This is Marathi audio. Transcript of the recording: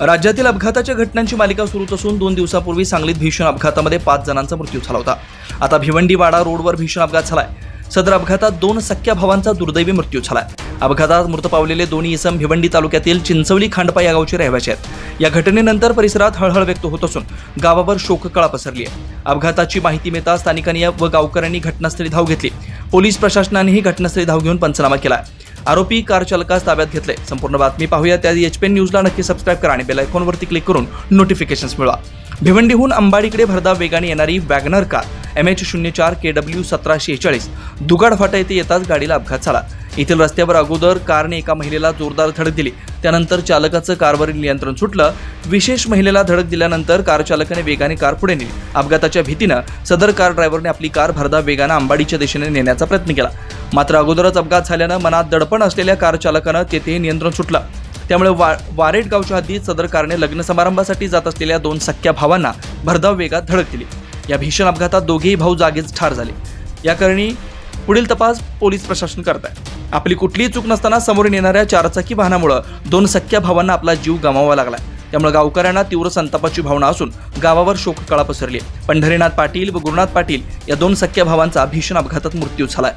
राज्यातील अपघाताच्या घटनांची मालिका सुरूच असून दोन दिवसापूर्वी सांगलीत भीषण अपघातामध्ये पाच जणांचा मृत्यू झाला होता. आता भिवंडीवाडा रोडवर भीषण अपघात झालाय. सदर अपघातात दोन सख्या भावांचा दुर्दैवी मृत्यू झालाय. अपघातात मृत पावलेले दोन्ही इसम भिवंडी तालुक्यातील चिंचवली खांडपा या गावचे रहिवासी आहेत. या घटनेनंतर परिसरात हळहळ व्यक्त होत असून गावावर शोककळा पसरली आहे. अपघाताची माहिती मिळताच स्थानिकांनी व गावकऱ्यांनी घटनास्थळी धाव घेतली. पोलीस प्रशासनानेही घटनास्थळी धाव घेऊन पंचनामा केला आरोपी कार चालकास ताब्यात घेतले संपूर्ण बातमी पाहूया त्याआधी एच न्यूजला नक्की सबस्क्राईब करा आणि बेल आयकॉनवरती क्लिक करून नोटिफिकेशन्स मिळवा. भिवंडीहून अंबाडीकडे भरधाव वेगाने येणारी वॅगनर कार एम एच शून्य चार के डब्ल्यू सतराशे शेहेचाळीस दुगाड फाटा येथे येताच गाडीला अपघात झाला. येथील रस्त्यावर अगोदर कारने एका महिलेला जोरदार धडक दिली. त्यानंतर चालकाचं कारवरील नियंत्रण सुटलं. विशेष महिलेला धडक दिल्यानंतर कार चालकाने वेगाने कार पुढे नेली. अपघाताच्या भीतीनं सदर कार ड्रायव्हरने आपली कार भरधाव वेगानं अंबाडीच्या दिशेने नेण्याचा प्रयत्न केला. मात्र अगोदरच अपघात झाल्यानं मनात दडपण असलेल्या कार चालकानं तेथे नियंत्रण सुटलं. त्यामुळे वा वारेट गावच्या हद्दीत सदर कारने लग्न समारंभासाठी जात असलेल्या दोन सख्या भावांना भरधाव वेगात धडक दिली. या भीषण अपघातात दोघेही भाऊ जागीच ठार झाले. याकरणी पुढील तपास पोलीस प्रशासन करत आहे आपली कुठलीही चूक नसताना समोरून येणाऱ्या चारचाकी वाहनामुळे दोन सख्या भावांना आपला जीव गमावा लागला त्यामुळे गावकऱ्यांना तीव्र संतापाची भावना असून गावावर शोककळा पसरली आहे. पंढरीनाथ पाटील व गुरुनाथ पाटील या दोन सख्या भावांचा भीषण अपघातात मृत्यू झालाय.